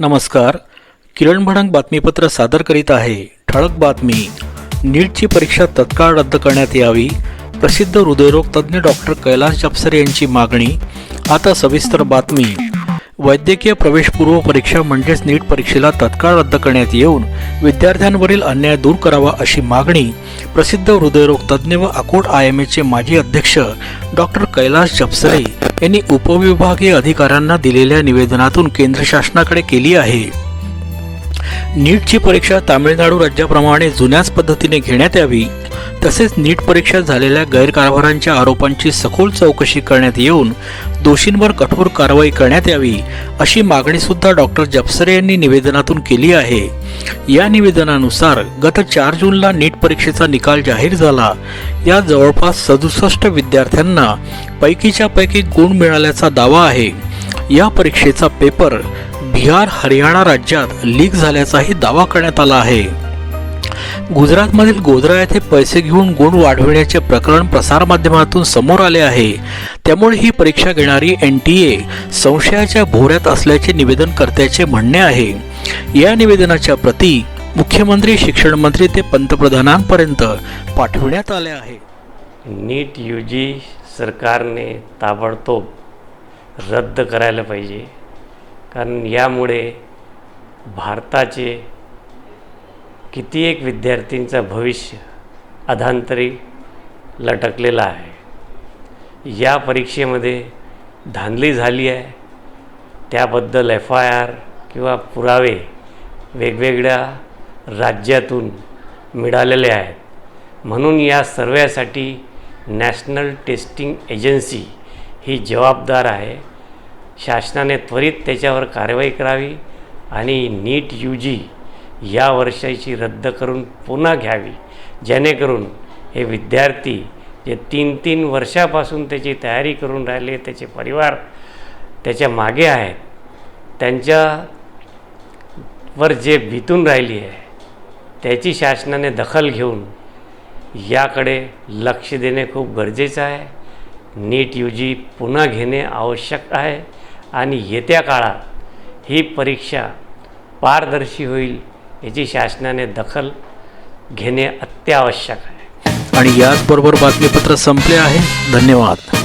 नमस्कार. किरण भडंग बातमीपत्र सादर करीत आहे. ठळक बातमी. नीटची परीक्षा तत्काळ रद्द करण्यात यावी. प्रसिद्ध हृदयरोग तज्ज्ञ डॉक्टर कैलास जपसर यांची मागणी. आता सविस्तर बातमी. वैद्यकीय प्रवेशपूर्व परीक्षा म्हणजेच नीट परीक्षेला तत्काळ रद्द करण्यात येऊन विद्यार्थ्यांवरील अन्याय दूर करावा अशी मागणी प्रसिद्ध हृदयरोग तज्ज्ञ व अकोट आय एम एचे माजी अध्यक्ष डॉक्टर कैलास जपसरे यांनी उपविभागीय अधिकाऱ्यांना दिलेल्या निवेदनातून केंद्र शासनाकडे केली आहे. नीटची परीक्षा तामिळनाडू राज्याप्रमाणे जुन्याच पद्धतीने घेण्यात यावी. तसेच नीट परीक्षा झालेल्या गैरकारभारांच्या आरोपांची सखोल चौकशी करण्यात येऊन दोषींवर कठोर कारवाई करण्यात यावी अशी मागणी सुद्धा डॉक्टर जपसरे यांनी निवेदनातून केली आहे. या निवेदनानुसार गत चार जूनला नीट परीक्षेचा निकाल जाहीर झाला. या जवळपास सदुसष्ट विद्यार्थ्यांना पैकीच्या पैकी गुण मिळाल्याचा दावा आहे. या परीक्षेचा पेपर बिहार हरियाणा राज्यात लीक झाल्याचाही दावा करण्यात आला आहे. गुजरातमधील गोधरा येथे पैसे घेऊन गुण वाढविण्याचे प्रकरण प्रसारमाध्यमातून समोर आले आहे. त्यामुळे ही परीक्षा घेणारी एन टी ए संशयाच्या भोऱ्यात असल्याचे निवेदनकर्त्याचे म्हणणे आहे. या निवेदनाच्या प्रती मुख्यमंत्री शिक्षण मंत्री ते पंतप्रधानांपर्यंत पाठविण्यात आल्या आहे. नीट यू जी सरकारने ताबडतोब रद्द करायला पाहिजे. कारण यामुळे भारताचे किती एक विद्यार्थींचं भविष्य अधांतरी लटकलेलं आहे. या परीक्षेमध्ये धांदली झाली आहे. त्याबद्दल एफ आय आर किंवा पुरावे वेगवेगळ्या राज्यातून मिळालेले आहेत. म्हणून या सर्व्यासाठी नॅशनल टेस्टिंग एजन्सी ही जबाबदार आहे. शासनाने त्वरित त्याच्यावर कारवाई करावी आणि नीट यू जी या वर्षाची रद्द करून पुन्हा घ्यावी. जेणेकरून हे विद्यार्थी जे तीन तीन वर्षापासून त्याची तयारी करून राहिले त्याचे परिवार त्याच्यामागे आहेत त्यांच्यावर जे भीतून राहिली आहे त्याची शासनाने दखल घेऊन याकडे लक्ष देणे खूप गरजेचं आहे. नीट यू जी पुन्हा घेणे आवश्यक आहे आणि येत्या काळात ही परीक्षा पारदर्शी होईल याची शासनाने दखल घेणे अत्यावश्यक आहे. आणि याचबरोबर बातमीपत्र संपले आहे. धन्यवाद.